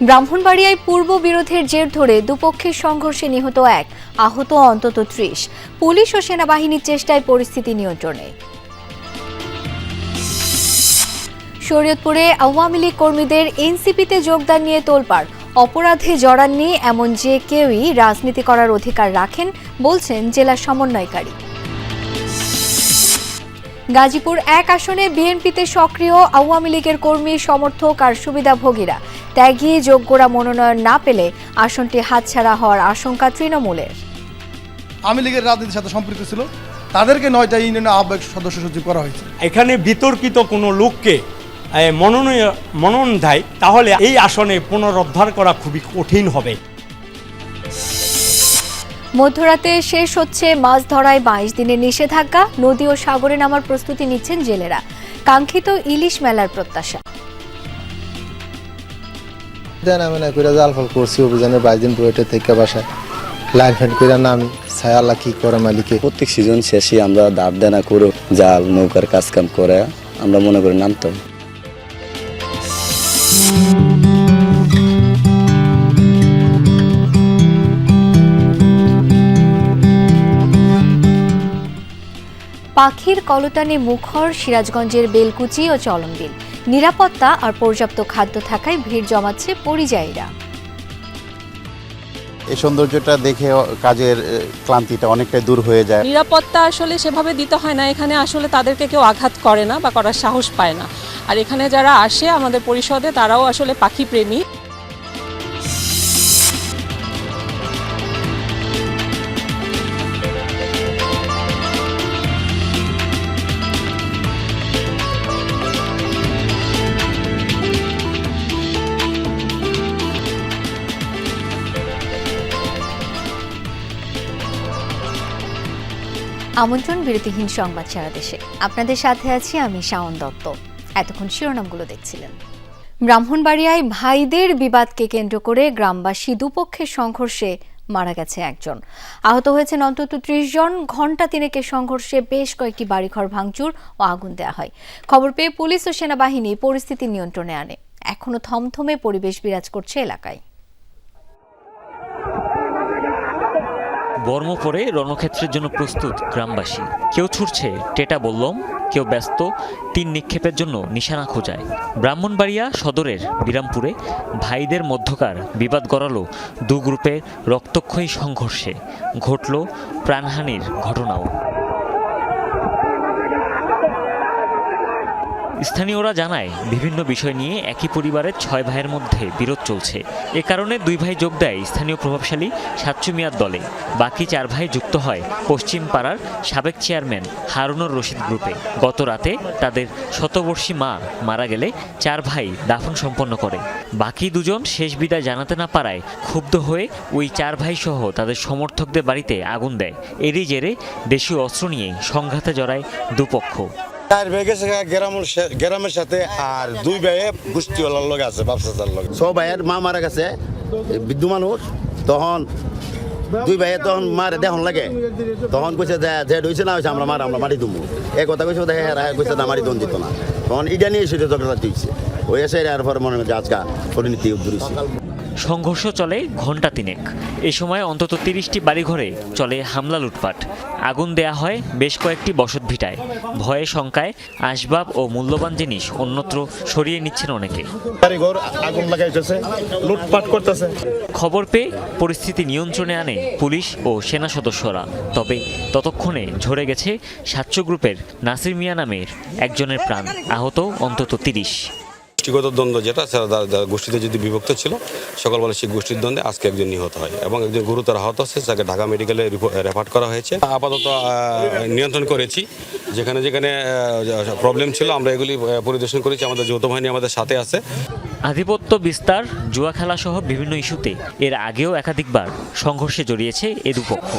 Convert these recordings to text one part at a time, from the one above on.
ব্রাহ্মণবাড়িয়ায় পূর্ব বিরোধের জের ধরে দুপক্ষের সংঘর্ষে নিহত এক, আহত অন্তত ত্রিশ। পুলিশ ও সেনাবাহিনীর চেষ্টায় পরিস্থিতি নিয়ন্ত্রণে। শরীয়তপুরে আওয়ামী লীগ কর্মীদের এনসিপিতে যোগদান নিয়ে তোলপাড়। অপরাধে জড়ান জড়াননি এমন যে কেউই রাজনীতি করার অধিকার রাখেন, বলছেন জেলা সমন্বয়কারী। গাজীপুর এক আসনে বিএনপিতে সক্রিয় আওয়ামী লীগের কর্মী সমর্থক আর সুবিধাভোগীরা ত্যাগী যোগ্যরা মনোনয়ন না পেলে আসনটি হাতছাড়া হওয়ার আশঙ্কা তৃণমূলের। আওয়ামী লীগের রাজনীতির সাথে সম্পৃক্ত ছিল। তাদেরকে নয়টা ইউনিয়নের আহ্বায়ক সদস্য সচিব করা হয়েছে। এখানে বিতর্কিত কোনো লোককে এ, মনোনয়ন মনোনয়ন দেয় তাহলে এই আসনে পুনরুদ্ধার করা খুবই কঠিন হবে। মধ্যরাতে শেষ হচ্ছে মাছ ধরায় বাইশ দিনের নিষেধাজ্ঞা। নদী ও সাগরে নামার প্রস্তুতি নিচ্ছেন জেলেরা। কাঙ্ক্ষিত ইলিশ মেলার প্রত্যাশা। দেন আমি না করে জাল ফল করছি অভিযানের বাইশ দিন বইটা থেকে বাসায়। লাইন ফ্যান করে নামি আল্লাহ কি করে মালিকে? প্রত্যেক সিজন শেষে আমরা দাঁড় দেনা করে জাল নৌকার কাজ কাম করে আমরা মনে করি নামতাম। পাখির কলতানে মুখর সিরাজগঞ্জের বেলকুচি ও চলমবিল নিরাপত্তা আর পর্যাপ্ত খাদ্য থাকায় ভিড় জমাচ্ছে পরিযায়ীরা। এই সৌন্দর্যটা দেখে কাজের ক্লান্তিটা অনেকটাই দূর হয়ে যায়। নিরাপত্তা আসলে সেভাবে দিতে হয় না। এখানে আসলে তাদেরকে কেউ আঘাত করে না বা করার সাহস পায় না। আর এখানে যারা আসে আমাদের পরিষদে তারাও আসলে পাখি প্রেমী আমন্ত্রণ বিরতিহীন সংবাদ সারা দেশে। আপনাদের সাথে আছি আমি শাওন দত্ত। এতক্ষণ শিরোনামগুলো দেখছিলেন। ব্রাহ্মণবাড়িয়ায় ভাইদের বিবাদকে কেন্দ্র করে গ্রামবাসী দুপক্ষের সংঘর্ষে মারা গেছে একজন। আহত হয়েছেন অন্তত ত্রিশ জন। ঘণ্টা তিনেকের সংঘর্ষে বেশ কয়েকটি বাড়িঘর ভাঙচুর ও আগুন দেওয়া হয়। খবর পেয়ে পুলিশ ও সেনাবাহিনী পরিস্থিতি নিয়ন্ত্রণে আনে। এখনও থমথমে পরিবেশ বিরাজ করছে এলাকায়। বর্ম পরে রণক্ষেত্রের জন্য প্রস্তুত গ্রামবাসী। কেউ ছুটছে, টেটা বললম, কেউ ব্যস্ত, তিন নিক্ষেপের জন্য নিশানা খোঁজায়। ব্রাহ্মণবাড়িয়া সদরের বিরামপুরে ভাইদের মধ্যকার বিবাদ গড়ালো দু গ্রুপের রক্তক্ষয়ী সংঘর্ষে। ঘটল প্রাণহানির ঘটনাও। স্থানীয়রা জানায়, বিভিন্ন বিষয় নিয়ে একই পরিবারের ছয় ভাইয়ের মধ্যে বিরোধ চলছে। এ কারণে দুই ভাই যোগ দেয় স্থানীয় প্রভাবশালী সাতচু মিয়ার দলে। বাকি চার ভাই যুক্ত হয় পশ্চিম পাড়ার সাবেক চেয়ারম্যান হারুনুর রশিদ গ্রুপে। গত রাতে তাদের শতবর্ষী মা মারা গেলে চার ভাই দাফন সম্পন্ন করে। বাকি দুজন শেষ বিদায় জানাতে না পারায় ক্ষুব্ধ হয়ে ওই চার ভাই সহ তাদের সমর্থকদের বাড়িতে আগুন দেয়। এরই জেরে দেশীয় অস্ত্র নিয়ে সংঘাতে জড়ায় দুপক্ষ। চার ভাই গেছে গ্রামের সাথে আর দুই ভাইয়ে গোষ্ঠীওয়ালার লগে আছে, ব্যবসাদার লগে। সব ভাইয়ের মা মারা গেছে বৃদ্ধ মানুষ, তখন দুই ভাইয়ে তখন মারে দেখন লাগে। তখন কইছে যে যে হইছে না হয়েছে আমরা মার, আমরা মারি দুমু। এই কথা কইছে দেখে হেরা কইছে না মারি দন দিত না। তখন ইটা নিয়ে সেটা ঝগড়া দিচ্ছে ওই এসে আর মনে হয় আজকা পরিণতি উদ্ধরিছে সংঘর্ষ চলে ঘণ্টা তিনেক। এ সময় অন্তত তিরিশটি বাড়িঘরে চলে হামলা লুটপাট। আগুন দেয়া হয় বেশ কয়েকটি বসত ভিটায়। ভয়ে শঙ্কায় আসবাব ও মূল্যবান জিনিস অন্যত্র সরিয়ে নিচ্ছেন অনেকে। আগুন লাগাইতেছে লুটপাট করতেছে। খবর পেয়ে পরিস্থিতি নিয়ন্ত্রণে আনে পুলিশ ও সেনা সদস্যরা। তবে ততক্ষণে ঝরে গেছে সাতশো গ্রুপের নাসির মিয়া নামের একজনের প্রাণ। আহত অন্তত তিরিশ। গোষ্ঠীগত দ্বন্দ্ব যেটা গোষ্ঠীতে যদি বিভক্ত ছিল, সকালবেলা সেই গোষ্ঠীর দ্বন্দ্বে আজকে একজন নিহত হয় এবং একজন গুরুতর আহত আছে তাকে ঢাকা মেডিকেলে রেফার করা হয়েছে। আপাতত নিয়ন্ত্রণ করেছি। যেখানে যেখানে প্রবলেম ছিল, আমরা এগুলি পরিদর্শন করেছি। আমাদের যৌথ বাহিনী আমাদের সাথে আছে। আধিপত্য বিস্তার, জুয়া খেলা সহ বিভিন্ন ইস্যুতে এর আগেও একাধিকবার সংঘর্ষে জড়িয়েছে এ দুপক্ষ।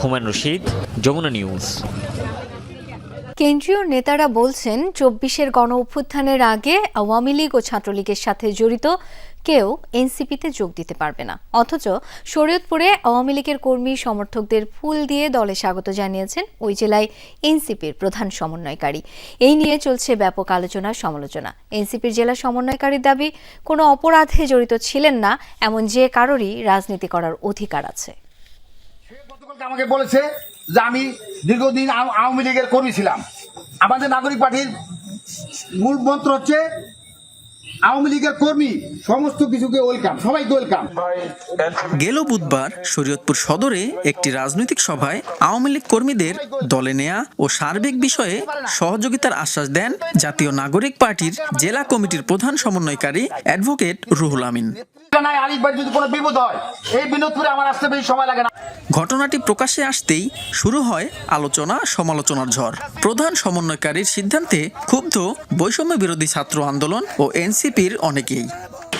হুমায়ুন রশিদ, যমুনা নিউজ। কেন্দ্রীয় নেতারা বলছেন, চব্বিশের গণ অভ্যুত্থানের আগে আওয়ামী লীগ ও ছাত্রলীগের সাথে জড়িত কেউ এনসিপিতে যোগ দিতে পারবে না। অথচ শরীয়তপুরে আওয়ামী লীগের কর্মী সমর্থকদের ফুল দিয়ে দলে স্বাগত জানিয়েছেন ওই জেলায় এনসিপির প্রধান সমন্বয়কারী। এই নিয়ে চলছে ব্যাপক আলোচনা, সমালোচনা। এনসিপির জেলা সমন্বয়কারীর দাবি, কোনো অপরাধে জড়িত ছিলেন না, এমন যে কারোরই রাজনীতি করার অধিকার আছে। আমাকে বলেছে যে আমি দীর্ঘদিন আওয়ামী লীগের কর্মী ছিলাম। আমাদের নাগরিক পার্টির মূল মন্ত্র হচ্ছে, আওয়ামী লীগের কর্মী, সমস্ত কিছুকে গেল বুধবার শরীয়তপুর সদরে একটি রাজনৈতিক সভায় আওয়ামী লীগ কর্মীদের দলে নেয়া ও সার্বিক বিষয়ে সহযোগিতার আশ্বাস দেন জাতীয় নাগরিক পার্টির জেলা কমিটির প্রধান সমন্বয়কারী অ্যাডভোকেট রুহুল আমিন। নাই আলিফ ভাই যদি কোনো বিপদ হয় এই বিনোদপুরে আমার আসতে বেশি সময় লাগে না। ঘটনাটি প্রকাশ্যে আসতেই শুরু হয় আলোচনা সমালোচনার ঝড়। প্রধান সমন্বয়কারীর সিদ্ধান্তে ক্ষুব্ধ বৈষম্য বিরোধী ছাত্র আন্দোলন ও এনসিপির অনেকেই।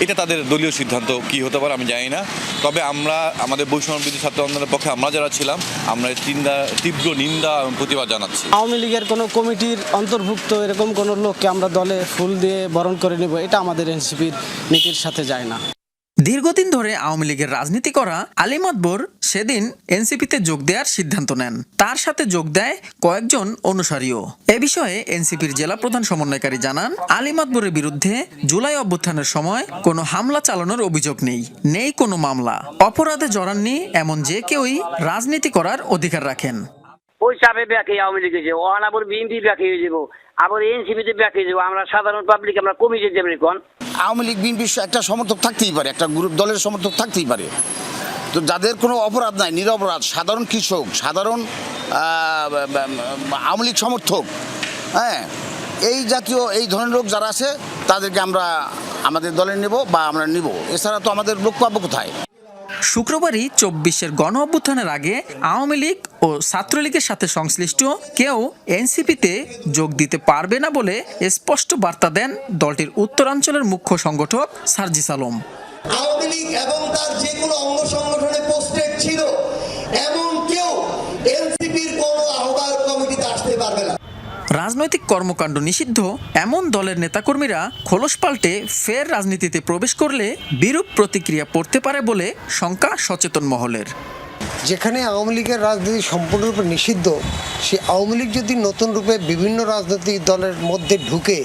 এটা তাদের দলীয় সিদ্ধান্ত কি হতে পারে আমি জানি না। তবে আমরা আমাদের বৈষম্য বিরোধী ছাত্র আন্দোলনের পক্ষে আমরা যারা ছিলাম আমরা তিনদা তীব্র নিন্দা এবং প্রতিবাদ জানাচ্ছি। আওয়ামী লীগের কোনো কমিটির অন্তর্ভুক্ত এরকম কোনো লোককে আমরা দলে ফুল দিয়ে বরণ করে নেব এটা আমাদের এনসিপির নীতির সাথে যায় না। দীর্ঘদিন ধরে আওয়ামী লীগের রাজনীতি করা আলী মাতবর সেদিন এনসিপিতে যোগ দেওয়ার সিদ্ধান্ত নেন। তার সাথে যোগ দেয় কয়েকজন অনুসারীও। এ বিষয়ে এনসিপির জেলা প্রধান সমন্বয়কারী জানান আলী মাতবরের বিরুদ্ধে জুলাই অভ্যুত্থানের সময় কোনো হামলা চালানোর অভিযোগ নেই নেই কোনো মামলা। অপরাধে জড়াননি এমন যে কেউই রাজনীতি করার অধিকার রাখেন। ওই চাপে আওয়ামী লীগে যাব অন আবার বিএনপি হয়ে যাব। আবার এনসিপিতে ব্যাকে যাব। আমরা সাধারণ পাবলিক আমরা কমে যেতে পারি কোন। আওয়ামী লীগ বিএনপির একটা সমর্থক থাকতেই পারে, একটা গ্রুপ দলের সমর্থক থাকতেই পারে। তো যাদের কোনো অপরাধ নাই, নিরপরাধ, সাধারণ কৃষক, সাধারণ আওয়ামী লীগ সমর্থক হ্যাঁ এই জাতীয়, এই ধরনের লোক যারা আছে, তাদেরকে আমরা আমাদের দলে নেব বা আমরা নিব। এছাড়া তো আমাদের লোক পাবো কোথায়? শুক্রবারই চব্বিশের গণ অভ্যুত্থানের আগে আওয়ামী লীগ ও ছাত্রলীগের সাথে সংশ্লিষ্ট কেউ এনসিপিতে যোগ দিতে পারবে না বলে স্পষ্ট বার্তা দেন দলটির উত্তরাঞ্চলের মুখ্য সংগঠক সার্জিস আলম। আওয়ামী লীগ এবং তার যে কোনো অঙ্গ সংগঠনে পোস্টেড ছিল, এমন কেউ এনসিপির কোনো আহ্বায়ক কমিটিতে আসতে পারবে না। রাজনৈতিক কর্মকাণ্ড নিষিদ্ধ, এমন দলের নেতাকর্মীরা খোলস পাল্টে ফের রাজনীতিতে প্রবেশ করলে বিরূপ প্রতিক্রিয়া পড়তে পারে বলে শঙ্কা সচেতন মহলের। যেখানে আওয়ামী লীগের রাজনীতি সম্পূর্ণরূপে নিষিদ্ধ, সে আওয়ামী লীগ যদি নতুন রূপে বিভিন্ন রাজনৈতিক দলের মধ্যে ঢুকে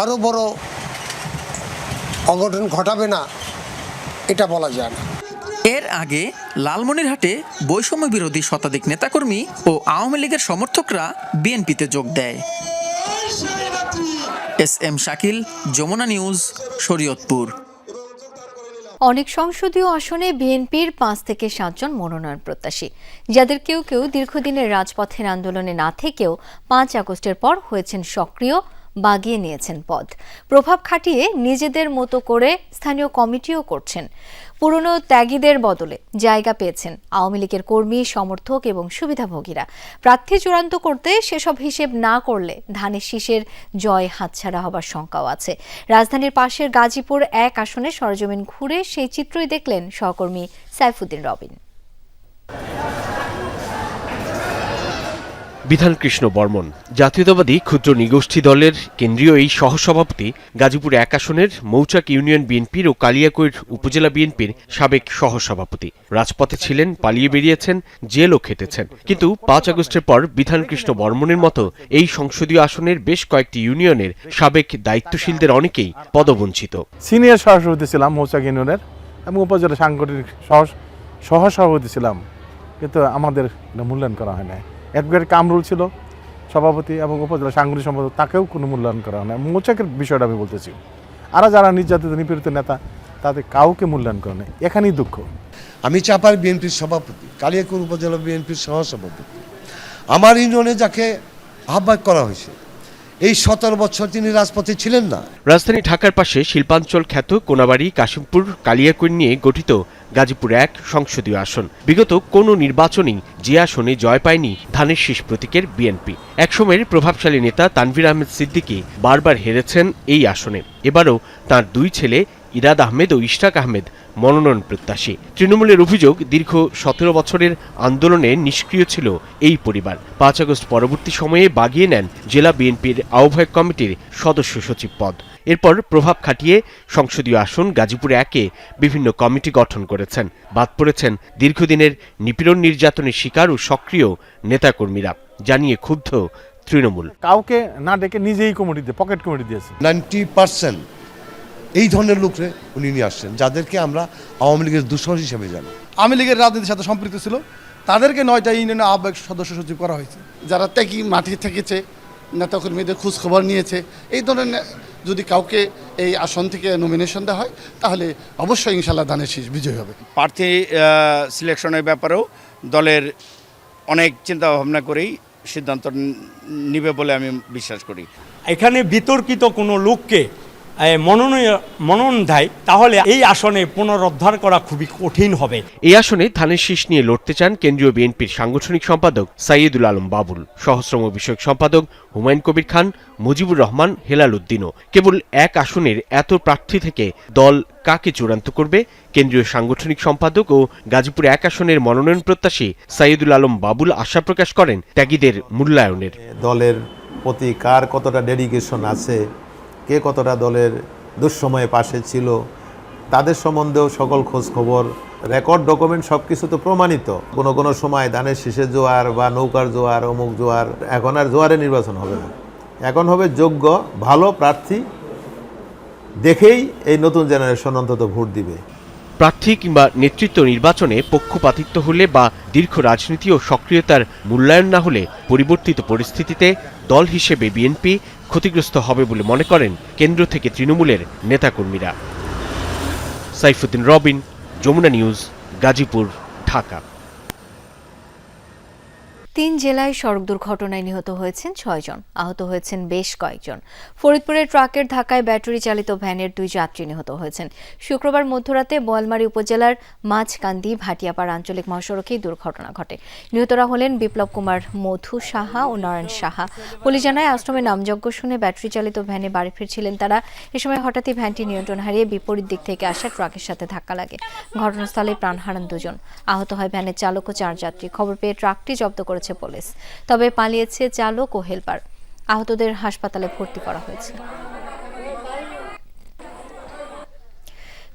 আরও বড় অঘটন ঘটাবে না, এটা বলা যায় না। এর আগে লালমনিরহাটে বৈষম্য বিরোধী শতাধিক নেতাকর্মী ও আওয়ামী লীগের সমর্থকরা বিএনপিতে যোগ দেয়। S M Shakil, Jamuna news, Shariatpur. অনেক সংসদীয় আসনে বিএনপির পাঁচ থেকে সাতজন মনোনয়ন প্রত্যাশী। যাদের কেউ কেউ দীর্ঘদিনের রাজপথের আন্দোলনে না থেকেও পাঁচ আগস্টের পর হয়েছেন সক্রিয়, বাগিয়ে নিয়েছেন পদ প্রভাব খাটিয়ে নিজেদের মতো করে স্থানীয় কমিটিও করছেন। পুরনো ত্যাগীদের বদলে জায়গা পেয়েছেন আওয়ামী লীগের কর্মী, সমর্থক এবং সুবিধাভোগীরা। প্রার্থী চূড়ান্ত করতে সেসব হিসেব না করলে ধানের শীষের জয় হাতছাড়া হবার শঙ্কাও আছে। রাজধানীর পাশের গাজীপুর এক আসনে সরজমিন ঘুরে সেই চিত্রই দেখলেন সহকর্মী সাইফুদ্দিন রবিন। বিধানকৃষ্ণ বর্মন, জাতীয়তাবাদী ক্ষুদ্র নিগোষ্ঠী দলের কেন্দ্রীয় এই সহসভাপতি গাজীপুর এক আসনের মৌচাক ইউনিয়ন বিএনপির ও কালিয়াকৈর উপজেলা বিএনপির সাবেক সহসভাপতি। রাজপথে ছিলেন, পালিয়ে বেরিয়েছেন, জেলও খেটেছেন। কিন্তু পাঁচ আগস্টের পর বিধানকৃষ্ণ বর্মনের মতো এই সংসদীয় আসনের বেশ কয়েকটি ইউনিয়নের সাবেক দায়িত্বশীলদের অনেকেই পদবঞ্চিত। সিনিয়র সহসভাপতি ছিলাম মৌচাক ইউনিয়নের এবং উপজেলা সাংগঠনিক সহ, সহসভাপতি ছিলাম। কিন্তু আমাদের মূল্যায়ন করা হয় না অ্যাডভোকেট কামরুল ছিল, সভাপতি এবং উপজেলা সাংগঠনিক সম্পাদক, তাকেও কোনো মূল্যায়ন করা হয় না। মৌচাকের বিষয়টা আমি বলতেছি। আর যারা নির্যাতিত, নিপীড়িত নেতা তাদের কাউকে মূল্যায়ন করে না এখানেই দুঃখ। আমি চাপার বিএনপির সভাপতি, কালিয়াকুর উপজেলা বিএনপির সহসভাপতি। আমার ইউনিয়নে যাকে আহ্বায়ক করা হয়েছে এই সতেরো বছর তিনি রাজপথে ছিলেন না। রাজধানী ঢাকার পাশে শিল্পাঞ্চল খ্যাত কোনাবাড়ি, কাশিমপুর কালিয়াকুন নিয়ে গঠিত গাজীপুর এক সংসদীয় আসন। বিগত কোনো নির্বাচনেই যে আসনে জয় পায়নি ধানের শীষ প্রতীকের বিএনপি। একসময়ের প্রভাবশালী নেতা তানভীর আহমেদ সিদ্দিকী বারবার হেরেছেন এই আসনে। এবারও তার দুই ছেলে ইরাদ আহমেদ ও ইশরাক আহমেদ মনোনয়ন প্রত্যাশী। তৃণমূলের অভিযোগ দীর্ঘ সতেরো বছরের আন্দোলনে নিষ্ক্রিয় ছিল এই পরিবার। পাঁচ আগস্ট পরবর্তী সময়ে বাগিয়ে নেন জেলা বিএনপির আহ্বায়ক কমিটির সদস্য সচিব পদ। এরপর প্রভাব খাটিয়ে সংসদীয় আসন গাজীপুর একে বিভিন্ন কমিটি গঠন করেছেন। বাদ পড়েছেন দীর্ঘদিনের নিপীড়ন নির্যাতনের শিকার ও সক্রিয় নেতাকর্মীরা জানিয়ে ক্ষুব্ধ তৃণমূল। কাউকে না ডেকে নিজেই কমিটি দিয়ে পকেট কমিটি দিয়েছে। নাইনটি পার্সেন্ট এই ধরনের লোকরে উনি নিয়ে আসছেন যাদেরকে আমরা আওয়ামী লীগের দূষণ হিসেবে জানি। আওয়ামী লীগের রাজনীতির সাথে সম্পৃক্ত ছিল তাদেরকে নয়টা ইউনিয়নের আহ্বায়ক সদস্য সচিব করা হয়েছে। যারা ত্যাগী মাঠে থেকেছে নেতাকর্মীদের খোঁজ খবর নিয়েছে এই ধরনের যদি কাউকে এই আসন থেকে নমিনেশন দেওয়া হয় তাহলে অবশ্যই ইনশাল্লাহ দানের শীষ বিজয় হবে। প্রার্থী সিলেকশনের ব্যাপারেও দলের অনেক চিন্তা ভাবনা করেই সিদ্ধান্ত নিবে বলে আমি বিশ্বাস করি। এখানে বিতর্কিত কোনো লোককে মনোনয়ন মনোনয়ন দেয় তাহলে এই আসনে পুনরুদ্ধার করা খুবই কঠিন হবে। এই আসনে ধানের শীষ নিয়ে লড়তে চান কেন্দ্রীয় বিএনপির সাংগঠনিক সম্পাদক সাইয়েদুল আলম বাবুল সহশ্রম বিষয়ক সম্পাদক হুমায়ুন কবির খান মুজিবুর রহমান হেলাল উদ্দিনও। কেবল এক আসনের এত প্রার্থী থেকে দল কাকে চূড়ান্ত করবে? কেন্দ্রীয় সাংগঠনিক সম্পাদক ও গাজীপুর এক আসনের মনোনয়ন প্রত্যাশী সাইয়েদুল আলম বাবুল আশা প্রকাশ করেন ত্যাগীদের মূল্যায়নের। দলের প্রতি কার কতটা ডেডিকেশন আছে? কে কতটা দলের দুঃসময়ে পাশে ছিল, তাদের সম্বন্ধেও সকল খোঁজ খবর রেকর্ড, ডকুমেন্ট সব কিছু তো প্রমাণিত। কোনো কোনো সময় ধানের শীষের জোয়ার বা নৌকার জোয়ার, অমুক জোয়ার, এখন আর জোয়ারে নির্বাচন হবে না। এখন হবে যোগ্য, ভালো প্রার্থী দেখেই এই নতুন জেনারেশন অন্তত ভোট দিবে। প্রার্থী কিংবা নেতৃত্ব নির্বাচনে পক্ষপাতিত্ব হলে বা দীর্ঘ রাজনীতি ও সক্রিয়তার মূল্যায়ন না হলে পরিবর্তিত পরিস্থিতিতে দল হিসেবে বিএনপি ক্ষতিগ্রস্ত হবে বলে মনে করেন কেন্দ্র থেকে তৃণমূলের নেতাকর্মীরা। সাইফুদ্দিন রবিন, যমুনা নিউজ, গাজীপুর, ঢাকা। তিন জেলায় সড়ক দুর্ঘটনায় নিহত হয়েছেন ছয়জন আহত হয়েছেন বেশ কয়েকজন। ফরিদপুরের ট্রাকের ধাক্কায় ব্যাটারি চালিত ভ্যানের দুই যাত্রী নিহত হয়েছেন। শুক্রবার মধ্যরাতে বোয়ালমারী উপজেলার মাঝকান্দি ভাটিয়াপাড় আঞ্চলিক মহাসড়কেই দুর্ঘটনা ঘটে। নিহতরা হলেন বিপ্লব কুমার মধু সাহা ও নারায়ণ সাহা। পুলিশ জানায়, আশ্রমে নামযজ্ঞ শুনে ব্যাটারি চালিত ভ্যানে বাড়ি ফিরছিলেন তারা। এ সময় হঠাৎই ভ্যানটি নিয়ন্ত্রণ হারিয়ে বিপরীত দিক থেকে আসা ট্রাকের সাথে ধাক্কা লাগে। ঘটনাস্থলে প্রাণ হারান দুজন। আহত হয় ভ্যানের চালক ও চার যাত্রী। খবর পেয়ে ট্রাকটি জব্দ করেছে পুলিশ তবে পালিয়েছে চালক ও হেলপার। আহতদের হাসপাতালে ভর্তি করা হয়েছে।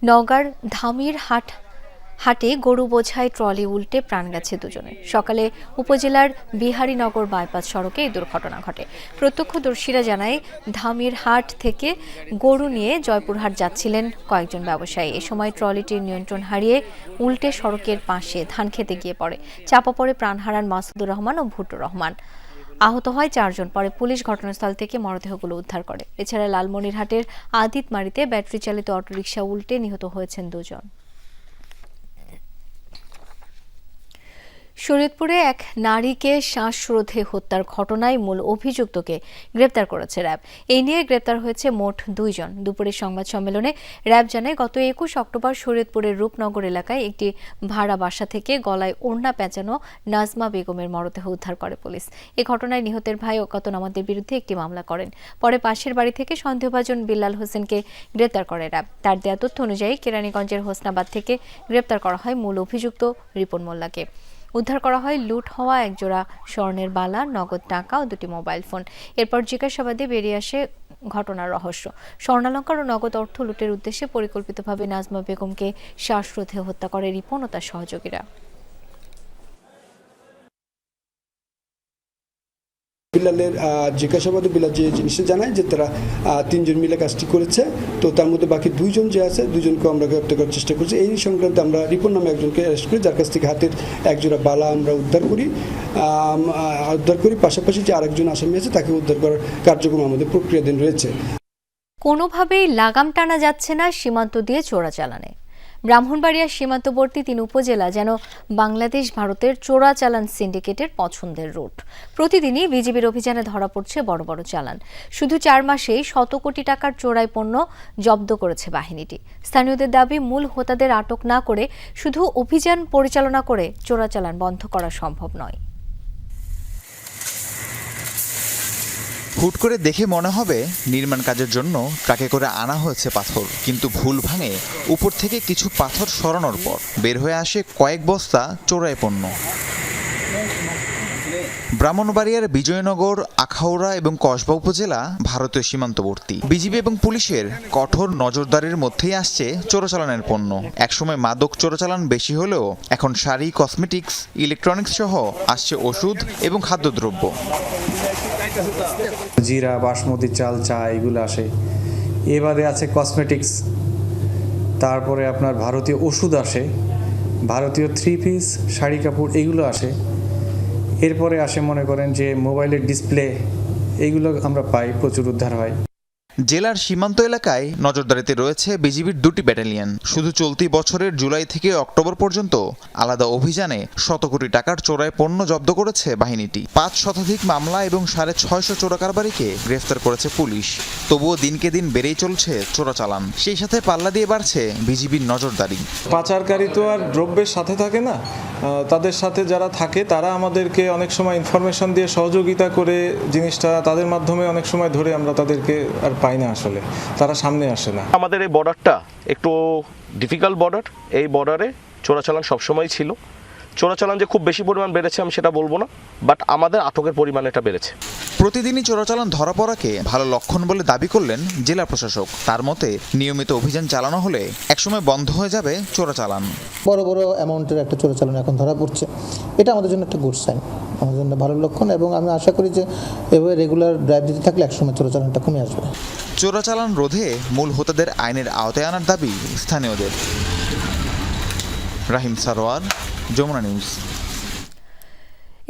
নওগাঁর ধামির হাট হাটে গরু বোঝাই ট্রলি উল্টে প্রাণ গেছে দুজনের। সকালে উপজেলার বিহারীনগর বাইপাস সড়কে এই দুর্ঘটনা ঘটে। প্রত্যক্ষদর্শীরা জানায়, ধামির হাট থেকে গরু নিয়ে জয়পুরহাট যাচ্ছিলেন কয়েকজন ব্যবসায়ী। এ সময় ট্রলিটির নিয়ন্ত্রণ হারিয়ে উল্টে সড়কের পাশে ধান খেতে গিয়ে পড়ে। চাপা পড়ে প্রাণ হারান মাসুদুর রহমান ও ভুট্টুর রহমান। আহত হয় চারজন। পরে পুলিশ ঘটনাস্থল থেকে মরদেহগুলো উদ্ধার করে। এছাড়া লালমনিরহাটের আদিতমারিতে ব্যাটারি চালিত অটোরিকশা উল্টে নিহত হয়েছেন দুজন। শরীয়তপুরে এক নারীকে শ্বাসরোধে হত্যার ঘটনায় মূল অভিযুক্তকে গ্রেপ্তার করেছে র্যাব। এই নিয়ে গ্রেপ্তার হয়েছে মোট দুইজন। দুপুরের সংবাদ সম্মেলনে র্যাব জানায়, গত একুশ অক্টোবর শরীয়তপুরের রূপনগর এলাকায় একটি ভাড়া বাসা থেকে গলায় ওড়না পেঁচানো নাজমা বেগমের মরদেহ উদ্ধার করে পুলিশ। এ ঘটনায় নিহতের ভাই অজ্ঞাতন আমাদের বিরুদ্ধে একটি মামলা করেন। পরে পাশের বাড়ি থেকে সন্দেহভাজন বিল্লাল হোসেনকে গ্রেপ্তার করে র্যাব। তার দেয়া তথ্য অনুযায়ী কেরানীগঞ্জের হোসনাবাদ থেকে গ্রেপ্তার করা হয় মূল অভিযুক্ত রিপন মোল্লাকে। উদ্ধার করা হয় লুট হওয়া একজোড়া স্বর্ণের বালা, নগদ টাকা ও দুটি মোবাইল ফোন। এরপর জিজ্ঞাসাবাদে বেরিয়ে আসে ঘটনার রহস্য। স্বর্ণালঙ্কার ও নগদ অর্থ লুটের উদ্দেশ্যে পরিকল্পিতভাবে নাজমা বেগমকে শ্বাসরোধে হত্যা করে রিপন ও তার সহযোগীরা। বিলালের জিজ্ঞাসাবাদে বিলাল যে জিনিসটা জানায় যে তারা তিনজন মিলে কাজটি করেছে, তো তার মধ্যে বাকি দুইজন যে আছে, দুজনকে আমরা গ্রেপ্তার করার চেষ্টা করছি। এই সংক্রান্তে আমরা রিপন নামে একজনকে অ্যারেস্ট করি, যার কাছ থেকে হাতের একজোড়া বালা আমরা উদ্ধার করি। উদ্ধার করি, পাশাপাশি যে আরেকজন আসামি আছে, তাকে উদ্ধার করার কার্যক্রম আমাদের প্রক্রিয়াধীন রয়েছে। কোনোভাবেই লাগাম টানা যাচ্ছে না, সীমান্ত দিয়ে চোরাচালানে। ব্রাহ্মণবাড়িয়া সীমান্তবর্তী তিন উপজেলা যেন বাংলাদেশ ভারতের চোরা চালান সিন্ডিকেটের পছন্দের রুট। প্রতিদিনই বিজিবির অভিযানে ধরা পড়ছে বড় বড় চালান। শুধু চার মাসেই শত কোটি টাকার চোরাই পণ্য জব্দ করেছে বাহিনীটি। স্থানীয়দের দাবি, মূল হোতাদের আটক না করে শুধু অভিযান পরিচালনা করে চোরাচালান বন্ধ করা সম্ভব নয়। হুট করে দেখে মনে হবে নির্মাণ কাজের জন্য ট্রাকে করে আনা হয়েছে পাথর। কিন্তু ভুল ভাঙে উপর থেকে কিছু পাথর সরানোর পর বের হয়ে আসে কয়েক বস্তা চোরাই পণ্য। ব্রাহ্মণবাড়িয়ার বিজয়নগর, আখাউড়া এবং কসবা উপজেলা ভারতীয় সীমান্তবর্তী। বিজিবি এবং পুলিশের কঠোর নজরদারির মধ্যেই আসছে চোরাচালানের পণ্য। একসময় মাদক চোরাচালান বেশি হলেও এখন শাড়ি, কসমেটিক্স, ইলেকট্রনিক্স সহ আসছে ওষুধ এবং খাদ্যদ্রব্য। জিরা, বাসমতি, চাল, চা, এগুলো আসে। এবারে আছে কসমেটিক্স তারপরে আপনার ভারতীয় ওষুধ আসে। ভারতীয় থ্রি পিস শাড়ি, কাপড়, এগুলো আসে। এরপরে আসে মনে করেন যে মোবাইলের ডিসপ্লে এইগুলো আমরা পাই, প্রচুর উদ্ধার হয়। জেলার সীমান্ত এলাকায় নজরদারিতে রয়েছে বিজিবির দুটি ব্যাটালিয়ন। শুধু চলতি বছরের জুলাই থেকে অক্টোবর পর্যন্ত আলাদা অভিযানে শত কোটি টাকার চোরায় পণ্য জব্দ করেছে বাহিনীটি। পাঁচ শতাধিক মামলা এবং সাড়ে ছয়শো চোরাকারবারিকে গ্রেফতার করেছে পুলিশ। তবুও দিনকে দিন বেড়েই চলছে চোরাচালান। সেই সাথে পাল্লা দিয়ে বাড়ছে বিজিবির নজরদারি। পাচারকারী তো আর দ্রব্যের সাথে থাকে না। তাদের সাথে যারা থাকে, তারা আমাদেরকে অনেক সময় ইনফরমেশন দিয়ে সহযোগিতা করে জিনিসটা তাদের মাধ্যমে অনেক সময় ধরে আমরা তাদেরকে আর পাই না আসলে, তারা সামনে আসে না। আমাদের এই বর্ডারটা একটু ডিফিকাল্ট বর্ডার এই বর্ডারে চোরাচালান সবসময় ছিল। চোরাচালান যে খুব বেশি পরিমাণ বেড়েছে আমি সেটা বলব না বাট আমাদের আটকের পরিমাণ এটা বেড়েছে। প্রতিদিনই চোরাচালান ধরা পড়াকে ভালো লক্ষণ বলে দাবি করলেন জেলা প্রশাসক। তার মতে নিয়মিত অভিযান চালানো হলে একসময় বন্ধ হয়ে যাবে চোরাচালান। বড় বড় অ্যামাউন্টের একটা চোরাচালান এখন ধরা পড়ছে। এটা আমাদের জন্য একটা গুড সাইন আমাদের জন্য ভালো লক্ষণ এবং আমি আশা করি যে এভাবে রেগুলার ড্রাইভ দিতে থাকলে একসময় চোরাচালানটা কমে আসবে। চোরাচালান রোধে মূল হোতাদের আইনের আওতায় আনার দাবি স্থানীয়দের। রাহিম সারোয়ার যমুনা নিউজ।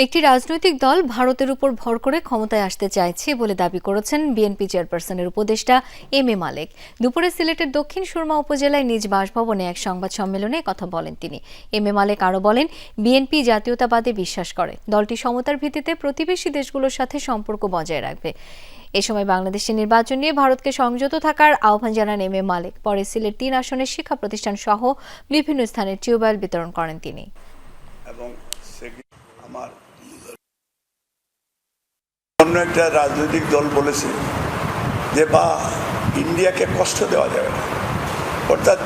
একটি রাজনৈতিক দল ভারতের উপর ভর করে ক্ষমতায় আসতে চাইছে বলে দাবি করেছেন বিএনপি চেয়ারপারসনের উপদেষ্টা এম এ মালেক। দুপুরে সিলেটের দক্ষিণ সুরমা উপজেলায় নিজ বাসভবনে এক সংবাদ সম্মেলনে কথা বলেন তিনি। এম এ মালেক আরও বলেন, বিএনপি জাতীয়তাবাদে বিশ্বাস করে। দলটি সমতার ভিত্তিতে প্রতিবেশী দেশগুলোর সাথে সম্পর্ক বজায় রাখবে। এ সময় বাংলাদেশের নির্বাচন নিয়ে ভারতকে সংযত থাকার আহ্বান জানান এম এ মালেক। পরে সিলেট তিন আসনের শিক্ষা প্রতিষ্ঠান সহ বিভিন্ন স্থানে টিউবওয়েল বিতরণ করেন তিনি। এবং আমার অন্য একটা রাজনৈতিক দল বলেছে যে, বা, ইন্ডিয়াকে কষ্ট দেওয়া যাবে না। অর্থাৎ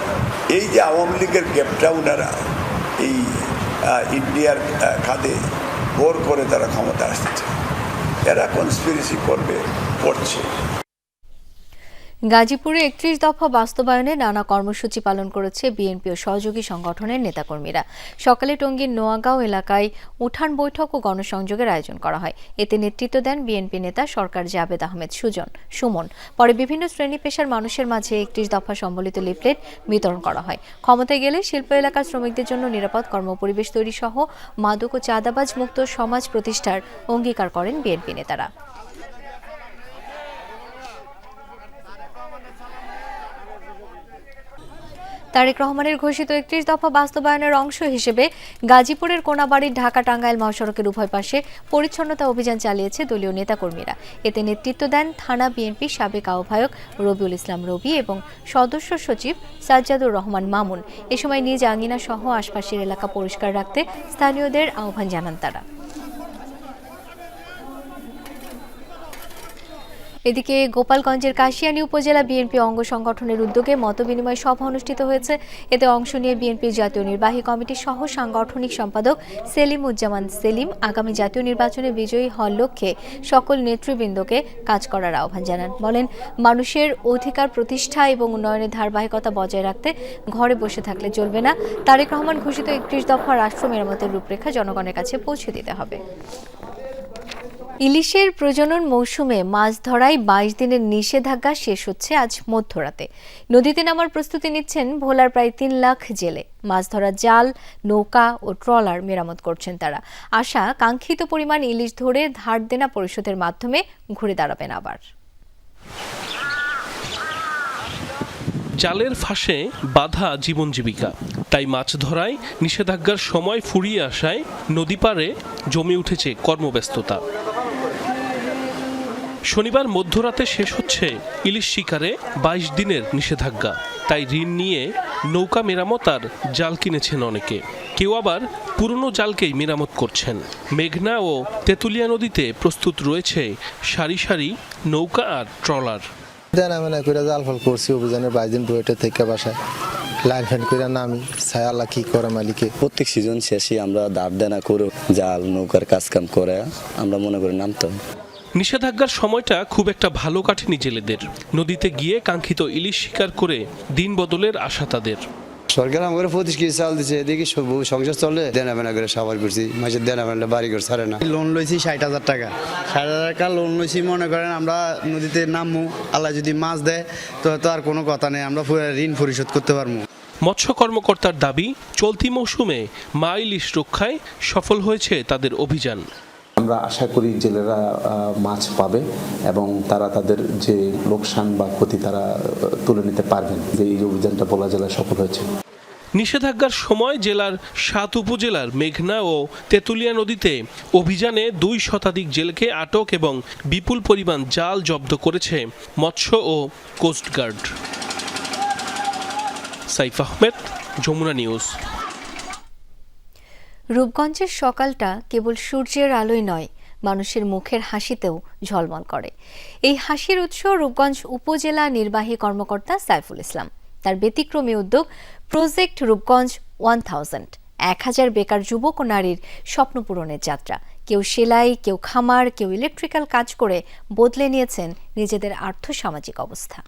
এই যে আওয়ামী লীগের গ্যাপটা ওনারা এই ইন্ডিয়ার খাদে ভোর করে তারা ক্ষমতা আসতে চায়। এরা কনস্পিরেসি করবে, করছে। গাজীপুরে একত্রিশ দফা বাস্তবায়নে নানা কর্মসূচি পালন করেছে বিএনপি ও সহযোগী সংগঠনের নেতাকর্মীরা। সকালে টঙ্গীর নোয়াগাঁও এলাকায় উঠান বৈঠক ও গণসংযোগের আয়োজন করা হয়। এতে নেতৃত্ব দেন বিএনপি নেতা সরকার জাবেদ আহমেদ সুজন, সুমন। পরে বিভিন্ন শ্রেণি পেশার মানুষের মাঝে একত্রিশ দফা সম্বলিত লিফলেট বিতরণ করা হয়। ক্ষমতায় গেলে শিল্প এলাকার শ্রমিকদের জন্য নিরাপদ কর্মপরিবেশ তৈরি সহ মাদক ও চাঁদাবাজ মুক্ত সমাজ প্রতিষ্ঠার অঙ্গীকার করেন বিএনপি নেতারা। তারেক রহমানের ঘোষিত একত্রিশ দফা বাস্তবায়নের অংশ হিসেবে গাজীপুরের কোনাবাড়ির ঢাকা টাঙ্গাইল মহাসড়কের উভয় পাশে পরিচ্ছন্নতা অভিযান চালিয়েছে দলীয় নেতাকর্মীরা। এতে নেতৃত্ব দেন থানা বিএনপি সাবেক আহ্বায়ক রবিউল ইসলাম রবি এবং সদস্য সচিব সাজ্জাদুর রহমান মামুন। এ সময় নিজ আঙিনা সহ আশপাশের এলাকা পরিষ্কার রাখতে স্থানীয়দের আহ্বান জানান তারা। এদিকে গোপালগঞ্জের কাশিয়ানী উপজেলা বিএনপি অঙ্গ সংগঠনের উদ্যোগে মতবিনিময় সভা অনুষ্ঠিত হয়েছে। এতে অংশ নিয়ে বিএনপির জাতীয় নির্বাহী কমিটির সহ সাংগঠনিক সম্পাদক সেলিম উজ্জামান সেলিম আগামী জাতীয় নির্বাচনে বিজয়ী হওয়ার লক্ষ্যে সকল নেতৃবৃন্দকে কাজ করার আহ্বান জানান। বলেন, মানুষের অধিকার প্রতিষ্ঠা এবং উন্নয়নের ধারাবাহিকতা বজায় রাখতে ঘরে বসে থাকলে চলবে না। তারেক রহমান ঘোষিত একত্রিশ দফা রাষ্ট্র মেরামতের রূপরেখা জনগণের কাছে পৌঁছে দিতে হবে। ইলিশের প্রজনন মৌসুমে মাছ ধরায় বাইশ দিনের নিষেধাজ্ঞা শেষ হচ্ছে আজ মধ্যরাতে। নদীতে নামার প্রস্তুতি নিচ্ছেন ভোলার প্রায় তিন লাখ জেলে। মাছ ধরা জাল, নৌকা ও ট্রলার মেরামত করছেন তারা। আশা, কাঙ্ক্ষিত পরিমাণ ইলিশ ধরে ধার দেনা পরিশোধের মাধ্যমে ঘুরে দাঁড়াবেন আবার। জালের ফাঁসে বাধা জীবন জীবিকা। তাই মাছ ধরায় নিষেধাজ্ঞার সময় ফুরিয়ে আসায় নদী পারে জমে উঠেছে কর্মব্যস্ততা। শনিবার মধ্যরাতে শেষ হচ্ছে ইলিশ শিকারে বাইশ দিনের নিষেধাজ্ঞা। তাই ঋণ নিয়ে নৌকা মেরামত আর জাল কিনেছেন অনেকে। কেউ আবার পুরনো জালকেই মেরামত করছেন। মেঘনা ও তেঁতুলিয়া নদীতে প্রস্তুত রয়েছে সারি সারি নৌকা আর ট্রলার। দেনা মেনা করে জাল ফল করছি অভিযানের বাইশ দিন বইটা থেকে বাসায়। লাইন ফ্যান করে নামি ছায়াল্লা কি করে মালিকে? প্রত্যেক সিজন শেষে আমরা দাঁড় দেনা করে জাল নৌকার কাজ কাম করে আমরা মনে করি নামতে হয় নিষেধাজ্ঞার সময়টা খুব একটা ভালো কাটেনি জেলেদের। নদীতে গিয়ে কাঙ্ক্ষিত ইলিশ শিকার করে দিন বদলের আশা তাদের। সরকার আমাকে পঁচিশ কেজি চাল দিচ্ছে দেখি সব- সংসার চলে দেনা বেনা করে সাবার করছি মাসের দেনা বেনা বাড়ি করে ছাড়ে না। লোন লইছি ষাট হাজার টাকা। ষাট হাজার টাকা লোন লইছি মনে করেন আমরা নদীতে নামবো আল্লাহ যদি মাছ দেয় তো তো আর কোনো কথা নেই আমরা ঋণ পরিশোধ করতে পারব মৎস্য কর্মকর্তার দাবি চলতি মৌসুমে মা ইলিশ রক্ষায় সফল হয়েছে তাদের অভিযান। আমরা আশা করি জেলেরা মাছ পাবে এবং তারা তাদের যে লোকসান বা ক্ষতি তারা তুলে নিতে পারবেন যে এই অভিযানটা বলা জেলায় সফল হয়েছে। নিষেধাজ্ঞার সময় জেলার সাত উপজেলার মেঘনা ও তেঁতুলিয়া নদীতে অভিযানে দুই শতাধিক জেলকে আটক এবং বিপুল পরিমাণ জাল জব্দ করেছে মৎস্য ও কোস্টগার্ড। সাইফ আহমেদ, যমুনা নিউজ। রূপগঞ্জের সকালটা কেবল সূর্যের আলোয় নয়, মানুষের মুখের হাসিতেও ঝলমল করে। এই হাসির উৎস রূপগঞ্জ উপজেলা নির্বাহী কর্মকর্তা সাইফুল ইসলাম। তার ব্যতিক্রমী উদ্যোগ প্রজেক্ট রূপগঞ্জ ওয়ান থাউজেন্ড, এক হাজার বেকার যুবক ও নারীর স্বপ্ন পূরণের যাত্রা। কেউ সেলাই, কেউ খামার, কেউ ইলেকট্রিক্যাল কাজ করে বদলে নিয়েছেন নিজেদের আর্থসামাজিক অবস্থা।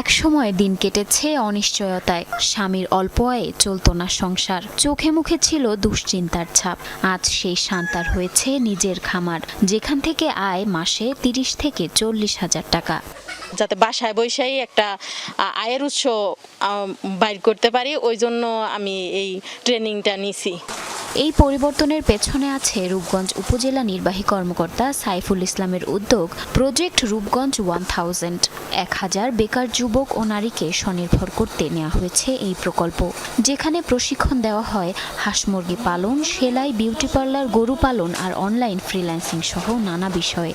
এক সময় দিন কেটেছে অনিশ্চয়তায়। স্বামীর অল্প আয়ে চলতো না সংসার। চোখে মুখে ছিল দুশ্চিন্তার ছাপ। আজ সেই শান্তার হয়েছে নিজের খামার। যেখান থেকে আয় মাসে তিরিশ থেকে চল্লিশ হাজার টাকা। যাতে বাসায় বৈশাই একটা আয়ের উৎস বাইর করতে পারি, ওই জন্য আমি এই ট্রেনিংটা নিছি। এই পরিবর্তনের পেছনে আছে রূপগঞ্জ উপজেলা নির্বাহী কর্মকর্তা সাইফুল ইসলামের উদ্যোগ প্রজেক্ট রূপগঞ্জ ওয়ান থাউজেন্ড। এক হাজার বেকার যুবক ও নারীকে স্বনির্ভর করতে নেওয়া হয়েছে এই প্রকল্প, যেখানে প্রশিক্ষণ দেওয়া হয় হাঁস মুরগি পালন, সেলাই, বিউটি পার্লার, গরু পালন আর অনলাইন ফ্রিল্যান্সিং সহ নানা বিষয়ে।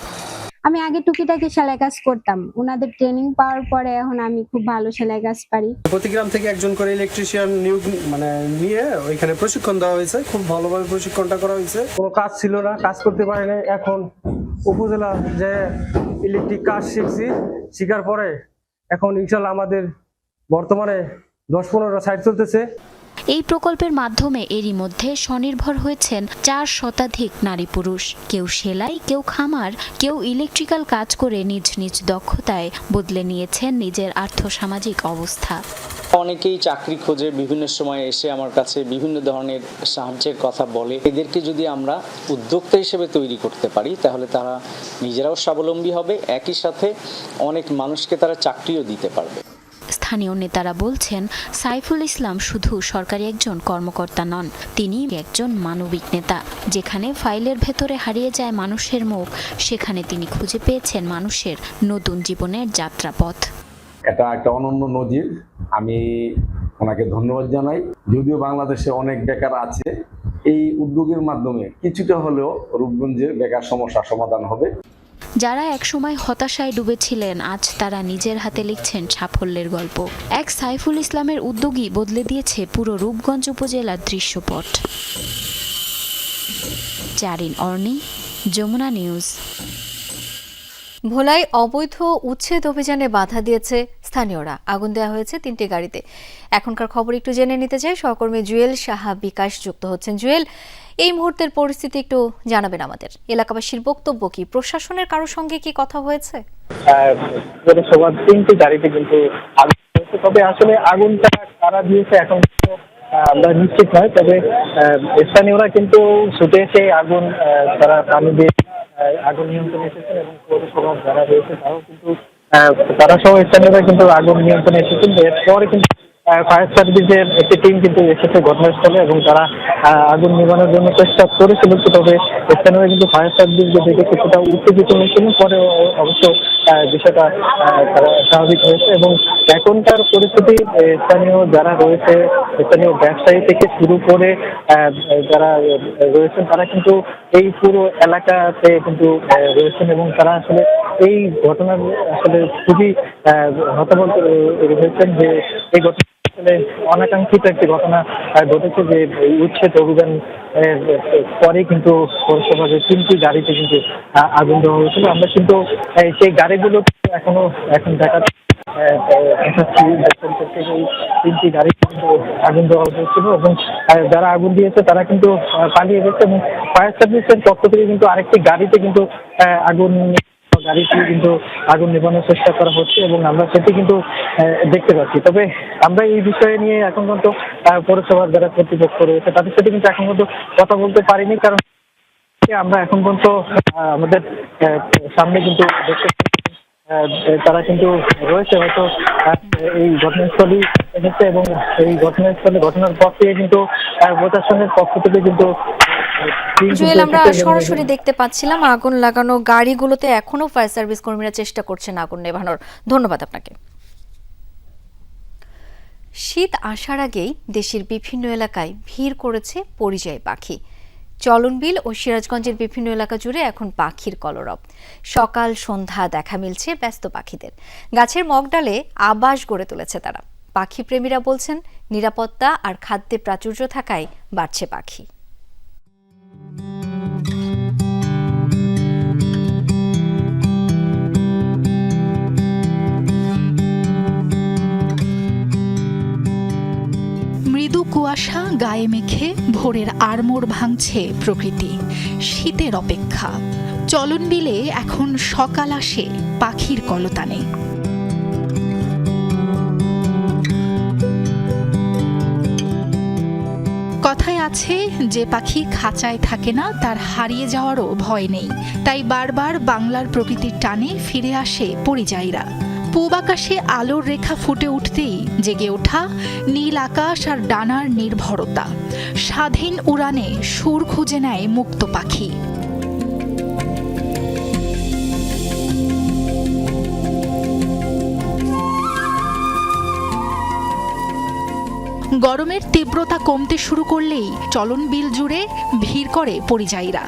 আমি আগে টুকিটাকি সেলাই কাজ করতাম। ওনাদের ট্রেনিং পাওয়ার পরে এখন আমি খুব ভালো সেলাই কাজ পারি। প্রতি গ্রাম থেকে একজন করে ইলেকট্রিশিয়ান নিয়োগ মানে নিয়ে ওইখানে প্রশিক্ষণ দেওয়া হয়েছে। খুব ভালোভাবে প্রশিক্ষণটা করা হয়েছে। কোনো কাজ ছিল না কাজ করতে পারি না এখন উপজেলা যে ইলেকট্রিক কাজ শিখছি শিখার পরে এখন ইনশাল্লাহ আমাদের বর্তমানে দশ পনেরো সাইট চলতেছে। এই প্রকল্পের মাধ্যমে এরই মধ্যে স্বনির্ভর হয়েছেন চার শতাধিক নারী পুরুষ। কেউ সেলাই, কেউ খামার, কেউ ইলেকট্রিক্যাল কাজ করে নিজ নিজ দক্ষতায় বদলে নিয়েছেন নিজের আর্থসামাজিক অবস্থা। অনেকেই চাকরি খোঁজে বিভিন্ন সময় এসে আমার কাছে বিভিন্ন ধরনের সাহায্যের কথা বলে। এদেরকে যদি আমরা উদ্যোক্তা হিসেবে তৈরি করতে পারি, তাহলে তারা নিজেরাও স্বাবলম্বী হবে। একই সাথে অনেক মানুষকে তারা চাকরিও দিতে পারবে। স্থানীয় নেতারা বলছেন, সাইফুল ইসলাম শুধু সরকারি একজন কর্মকর্তা নন, তিনি একজন মানবিক নেতা। যেখানে ফাইলের ভেতরে হারিয়ে যায় মানুষের মুখ, সেখানে তিনি খুঁজে পেয়েছেন মানুষের নতুন জীবনের যাত্রাপথ। এটা একটা অনন্য নজির। আমি ওনাকে ধন্যবাদ জানাই। যদিও বাংলাদেশে অনেক বেকার আছে, এই উদ্যোগের মাধ্যমে কিছুটা হলেও রূপগঞ্জের বেকার সমস্যার সমাধান হবে। যারা একসময় হতাশায় ডুবেছিলেন, আজ তারা নিজের হাতে লিখছেন সাফল্যের গল্প। এক সাইফুল ইসলামের উদ্যোগই বদলে দিয়েছে পুরো রূপগঞ্জ উপজেলার দৃশ্যপট। চারিন অর্নি, যমুনা নিউজ। ভোলায় অবৈধ উচ্ছেদ অভিযানে বাধা দিয়েছে স্থানীয়রা। আগুন দেওয়া হয়েছে তিনটি গাড়িতে। এখনকার খবর একটু জেনে নিতে চাই। সহকর্মী জুয়েল সাহা বিকাশ যুক্ত হচ্ছেন। জুয়েল এই মুহূর্তের পরিস্থিতি একটু জানাবেন আমাদের। এলাকাবাসীর বক্তব্য কি? প্রশাসনের কারোর সঙ্গে কি কথা হয়েছে? কিন্তু তবে আসলে আগুনটা কারা দিয়েছে এখন আমরা নিশ্চিত নয়। তবে স্থানীয়রা কিন্তু ছুটে এসে আগুন তারা পানি দিয়ে আগুন নিয়ন্ত্রণে এসেছেন এবং যারা রয়েছে তারাও কিন্তু তারা সহ স্থানীয়রা কিন্তু আগুন নিয়ন্ত্রণে এসেছেন। এরপরে কিন্তু ফায়ার সার্ভিসের একটি টিম কিন্তু এসেছে ঘটনাস্থলে এবং তারা আগুন নিবানোর জন্য চেষ্টা করেছিল তবে স্থানীয় কিন্তু ফায়ার সার্ভিস দেখে কিছুটা উত্তেজিত হয়েছিল পরে অবশ্য বিষয়টা স্বাভাবিক হয়েছে এবং এখনকার পরিস্থিতি স্থানীয় যারা রয়েছে স্থানীয় ব্যবসায়ী থেকে শুরু করে যারা রয়েছেন তারা কিন্তু এই পুরো এলাকাতে কিন্তু রয়েছেন এবং তারা আসলে এই ঘটনার আসলে খুবই আহ, হয়েছেন যে এই ঘটনা আসলে অনাকাঙ্ক্ষিত একটি ঘটনা ঘটেছে যে উচ্ছেদ অভিযান পরে কিন্তু পৌরসভার তিনটি গাড়িতে কিন্তু আগুন দেওয়া হয়েছিল। আমরা কিন্তু সেই গাড়িগুলো এখনও, এখন দেখা তিনটি গাড়ি কিন্তু আগুন দেওয়া হয়েছিল এবং যারা আগুন দিয়েছে তারা কিন্তু পালিয়ে গেছে এবং ফায়ার সার্ভিসের পক্ষ থেকে কিন্তু আরেকটি গাড়িতে কিন্তু আগুন গাড়িটি কিন্তু আগুন নেভানোর চেষ্টা করা হচ্ছে এবং আমরা সেটি কিন্তু দেখতে পাচ্ছি। তবে আমরা এই বিষয়ে নিয়ে এখন পর্যন্ত পৌরসভার যারা কর্তৃপক্ষ রয়েছে, তাদের সাথে কিন্তু এখন পর্যন্ত কথা বলতে পারিনি, কারণ আমরা এখন পর্যন্ত আমাদের সামনে কিন্তু দেখতে তারা কিন্তু রয়েছে, হয়তো এই ঘটনাস্থলী এসেছে এবং এই ঘটনাস্থলে ঘটনার পর থেকে কিন্তু প্রশাসনের পক্ষ থেকে কিন্তু জুয়েল আমরা সরাসরি দেখতে পাচ্ছিলাম আগুন লাগানো গাড়িগুলোতে এখনও ফায়ার সার্ভিস কর্মীরা চেষ্টা করছেন আগুন নেভানোর। ধন্যবাদ আপনাকে। শীত আসার আগেই দেশের বিভিন্ন এলাকায় ভিড় করেছে পরিযায়ী পাখি। চলনবিল ও সিরাজগঞ্জের বিভিন্ন এলাকা জুড়ে এখন পাখির কলরব। সকাল সন্ধ্যা দেখা মিলছে ব্যস্ত পাখিদের। গাছের মগডালে আবাস গড়ে তুলেছে তারা। পাখি প্রেমীরা বলছেন নিরাপত্তা আর খাদ্যে প্রাচুর্য থাকায় বাড়ছে পাখি। কুয়াশা গায়ে মেখে ভোরের আড়মোড় ভাঙছে প্রকৃতি। শীতের অপেক্ষা। চলন বিলে এখন সকাল আসে, পাখির কলতানে। কথায় আছে, যে পাখি খাঁচায় থাকে না, তার হারিয়ে যাওয়ারও ভয় নেই। তাই বারবার বাংলার প্রকৃতির টানে ফিরে আসে পরিযায়ীরা। পূব আকাশে আলোর রেখা ফুটে উঠতেই জেগে ওঠা নীল আকাশ আর ডানার নির্ভরতা। স্বাধীন উড়ানে সুর খুঁজে নেয় মুক্ত পাখি। গরমের তীব্রতা কমতে শুরু করলেই চলন বিল জুড়ে ভিড় করে পরিযায়ীরা।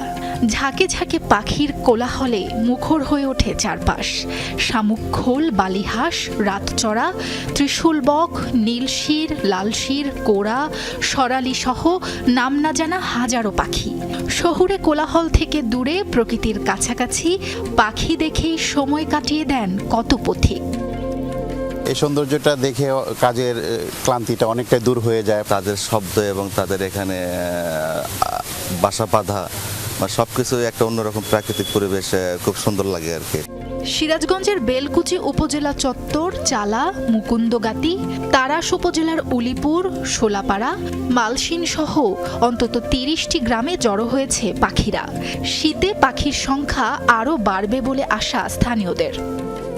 ঝাঁকে ঝাঁকে পাখির কোলাহলে মুখর হয়ে ওঠে চারপাশ। শামুক খোল, বালিহাঁস, রাতচড়া, ত্রিশূল বক নীলশির লালশির কোড়া সরালি সহ নাম না জানা হাজারো পাখি। শহুরে কোলাহল থেকে দূরে প্রকৃতির কাছাকাছি পাখি দেখেই সময় কাটিয়ে দেন কত পথিক। এই সৌন্দর্যটা দেখে কাজের ক্লান্তিটা অনেকটাই দূর হয়ে যায়। তাদের শব্দ এবং তাদের এখানে বাসা বাঁধা বা সব কিছু একটা অন্যরকম প্রাকৃতিক পরিবেশ খুব সুন্দর লাগে আর কি। সিরাজগঞ্জের বেলকুচি উপজেলা চত্বর চালা মুকুন্দগাতি তারাস উপজেলার উলিপুর শোলাপাড়া মালসিন সহ অন্তত তিরিশটি গ্রামে জড়ো হয়েছে পাখিরা। শীতে পাখির সংখ্যা আরও বাড়বে বলে আশা স্থানীয়দের।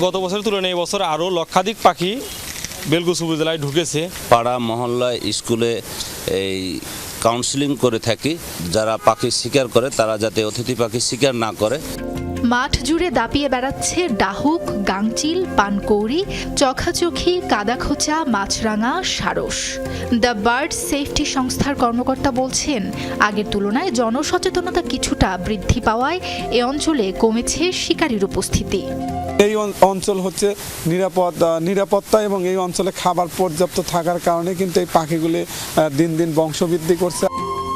গত বছরের তুলনায় এবছর আরও লক্ষাধিক পাখি বেলগুস উপজেলায় ঢুকেছে। পাড়া মহল্লা স্কুলে এই কাউন্সিলিং করে থাকি। যারা পাখি শিকার করে তারা যাতে অতিথি পাখি শিকার না করে। মাঠ জুড়ে দাপিয়ে বেড়াচ্ছে ডাহুক গাংচিল পানকৌড়ি চখাচখি কাদাখোচা মাছরাঙা সারস। দ্য বার্ড সেফটি সংস্থার কর্মকর্তা বলছেন আগের তুলনায় জনসচেতনতা কিছুটা বৃদ্ধি পাওয়ায় এ অঞ্চলে কমেছে শিকারীর উপস্থিতি। এই অঞ্চল হচ্ছে নিরাপদ নিরাপত্তা এবং এই অঞ্চলে খাবার পর্যাপ্ত থাকার কারণে কিন্তু এই পাখিগুলি দিন দিন বংশবৃদ্ধি করছে।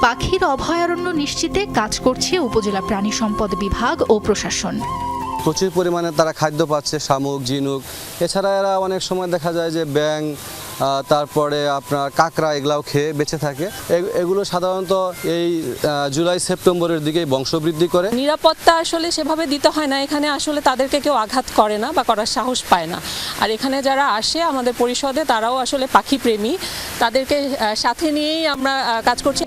পাখির অভয়ারণ্য নিশ্চিতে কাজ করছে উপজেলা প্রাণী সম্পদ বিভাগ ও প্রশাসন। প্রচুর পরিমাণে তারা খাদ্য পাচ্ছে শামুক ঝিনুক। এছাড়া এরা অনেক সময় দেখা যায় যে ব্যাং আহ, তারপরে আপনার কাঁকড়া এগুলাও খেয়ে বেঁচে থাকে। এ- এগুলো সাধারণত এই জুলাই সেপ্টেম্বরের দিকে বংশবৃদ্ধি করে। নিরাপত্তা আসলে সেভাবে দিতে হয় না। এখানে আসলে তাদেরকে কেউ আঘাত করে না বা করার সাহস পায় না। আর এখানে যারা আসে আমাদের পরিষদে তারাও আসলে পাখি প্রেমী। তাদেরকে সাথে নিয়েই আমরা কাজ করছি।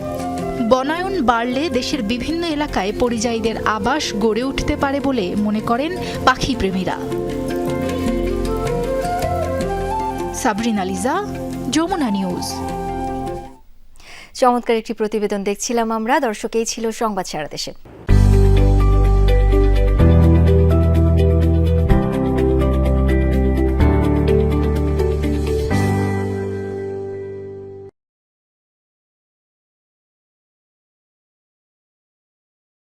বনায়ন বাড়লে দেশের বিভিন্ন এলাকায় পরিযায়ীদের আবাস গড়ে উঠতে পারে বলে মনে করেন পাখি সাবরিন আলিজা যমুনা নিউজ চমৎকার একটি প্রতিবেদন দেখছিলাম আমরা। দর্শকেই ছিল সংবাদ সারা দেশে